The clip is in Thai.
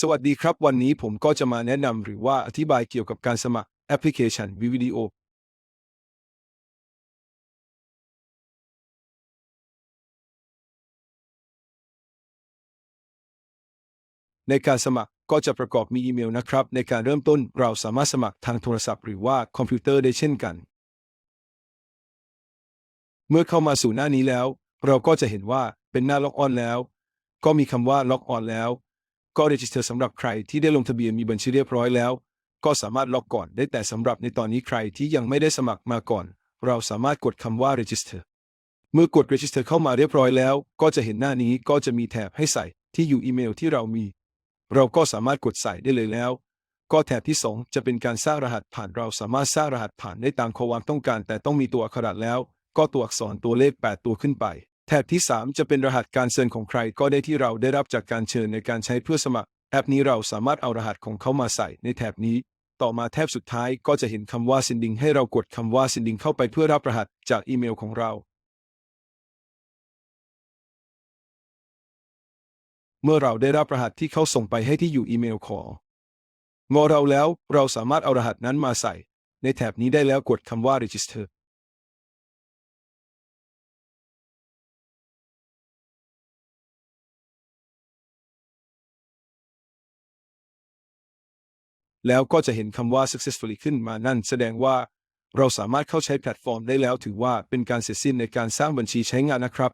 สวัสดีครับ วันนี้ผมก็จะมาแนะนำหรือว่าอธิบายเกี่ยวกับการสมัครแอปพลิเคชันวิดีโอในการสมัครก็จะประกอบมีอีเมลนะครับ ในการเริ่มต้นเราสามารถสมัครทางโทรศัพท์หรือว่าคอมพิวเตอร์ได้เช่นกัน เมื่อเข้ามาสู่หน้านี้แล้ว เราก็จะเห็นว่าเป็นหน้าล็อกออนแล้ว ก็มีคำว่าล็อกออนแล้ว ก็ register สำหรับใครที่ได้ลงทะเบียนมีบัญชีเรียบร้อยแล้ว ก็สามารถล็อกก่อนได้แต่สำหรับในตอนนี้ใครที่ยังไม่ได้สมัครมาก่อน เราสามารถกดคำว่า register เมื่อกด register เข้ามาเรียบร้อยแล้ว ก็จะเห็นหน้านี้ก็จะมีแถบให้ใส่ที่อยู่อีเมลที่เรามี เราก็สามารถกดใส่ได้เลยแล้ว ก็แถบที่ 2 จะเป็นการสร้างรหัสผ่านเราสามารถสร้างรหัสผ่านได้ตามความต้องการ แต่ต้องมีตัวอักขรแล้ว ก็ตัวอักษรตัวเลข 8 ตัวขึ้นไป แถบที่ 3 จะเป็นรหัสการเชิญของใครก็ได้ที่เราได้รับจากการเชิญในการใช้เพื่อสมัคร แอปนี้เราสามารถเอารหัสของเขามาใส่ในแถบนี้ ต่อมาแถบสุดท้ายก็จะเห็นคำว่า sending ให้เรากดคำว่า sending เข้าไปเพื่อรับรหัสจากอีเมลของเรา เมื่อเราได้รับรหัสที่เขาส่งไปให้ที่อยู่อีเมลของงอเราแล้วเราสามารถเอารหัสนั้นมาใส่ ในแถบนี้ได้แล้วกดคำว่า register แล้วก็จะเห็นคำว่า successfully ขึ้นมานั่นแสดงว่าเราสามารถเข้าใช้แพลตฟอร์มได้แล้วถือว่าเป็นการเสร็จสิ้นในการสร้างบัญชีใช้งานนะครับ